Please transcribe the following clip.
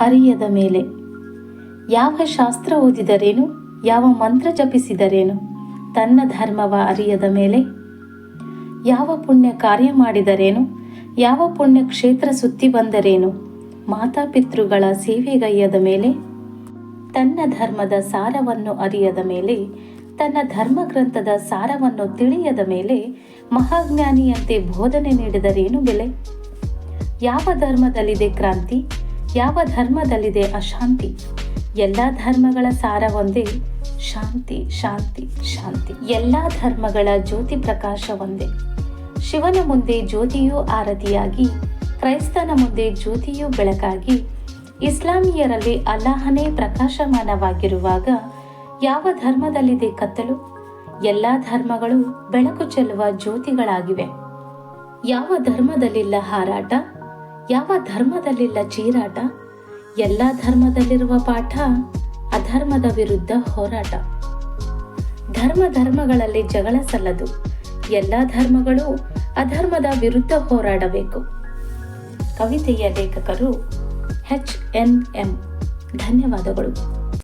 ಅರಿಯದ ಮೇಲೆ. ಯಾವ ಶಾಸ್ತ್ರ ಓದಿದರೇನು? ಯಾವ ಮಂತ್ರ ಜಪಿಸಿದರೇನು? ತನ್ನ ಧರ್ಮವ ಅರಿಯದ ಮೇಲೆ. ಯಾವ ಪುಣ್ಯ ಕಾರ್ಯ ಮಾಡಿದರೇನು? ಯಾವ ಪುಣ್ಯ ಕ್ಷೇತ್ರ ಸುತ್ತಿ ಬಂದರೇನು? ಮಾತಾಪಿತೃಗಳ ಸೇವೆಗೈಯದ ಮೇಲೆ. ತನ್ನ ಧರ್ಮದ ಸಾರವನ್ನು ಅರಿಯದ ಮೇಲೆ. ತನ್ನ ಧರ್ಮ ಗ್ರಂಥದ ಸಾರವನ್ನು ತಿಳಿಯದ ಮೇಲೆ. ಮಹಾಜ್ಞಾನಿಯಂತೆ ಬೋಧನೆ ನೀಡಿದರೇನು ಬೆಲೆ? ಯಾವ ಧರ್ಮದಲ್ಲಿದೆ ಕ್ರಾಂತಿ? ಯಾವ ಧರ್ಮದಲ್ಲಿದೆ ಅಶಾಂತಿ? ಎಲ್ಲ ಧರ್ಮಗಳ ಸಾರ ಒಂದೇ ಶಾಂತಿ ಶಾಂತಿ ಶಾಂತಿ. ಎಲ್ಲ ಧರ್ಮಗಳ ಜ್ಯೋತಿ ಪ್ರಕಾಶ ಒಂದೇ. ಶಿವನ ಮುಂದೆ ಜ್ಯೋತಿಯೂ ಆರತಿಯಾಗಿ, ಕ್ರೈಸ್ತನ ಮುಂದೆ ಜ್ಯೋತಿಯೂ ಬೆಳಕಾಗಿ, ಇಸ್ಲಾಮಿಯರಲ್ಲಿ ಅಲ್ಲಾಹನೇ ಪ್ರಕಾಶಮಾನವಾಗಿರುವಾಗ ಯಾವ ಧರ್ಮದಲ್ಲಿದೆ ಕತ್ತಲು? ಎಲ್ಲ ಧರ್ಮಗಳು ಬೆಳಕು ಚೆಲ್ಲುವ ಜ್ಯೋತಿಗಳಾಗಿವೆ. ಯಾವ ಧರ್ಮದಲ್ಲಿಲ್ಲ ಹಾರಾಟ? ಯಾವ ಧರ್ಮದಲ್ಲಿಲ್ಲ ಚೀರಾಟ ಎಲ್ಲ ಧರ್ಮದಲ್ಲಿರುವ ಪಾಠ ಅಧರ್ಮದ ವಿರುದ್ಧ ಹೋರಾಟ. ಧರ್ಮ ಧರ್ಮಗಳಲ್ಲಿ ಜಗಳ ಸಲ್ಲದು. ಎಲ್ಲ ಧರ್ಮಗಳು ಅಧರ್ಮದ ವಿರುದ್ಧ ಹೋರಾಡಬೇಕು. ಕವಿತೆಯ ಲೇಖಕರು ಎಚ್ ಎನ್ ಎಂ. ಧನ್ಯವಾದಗಳು.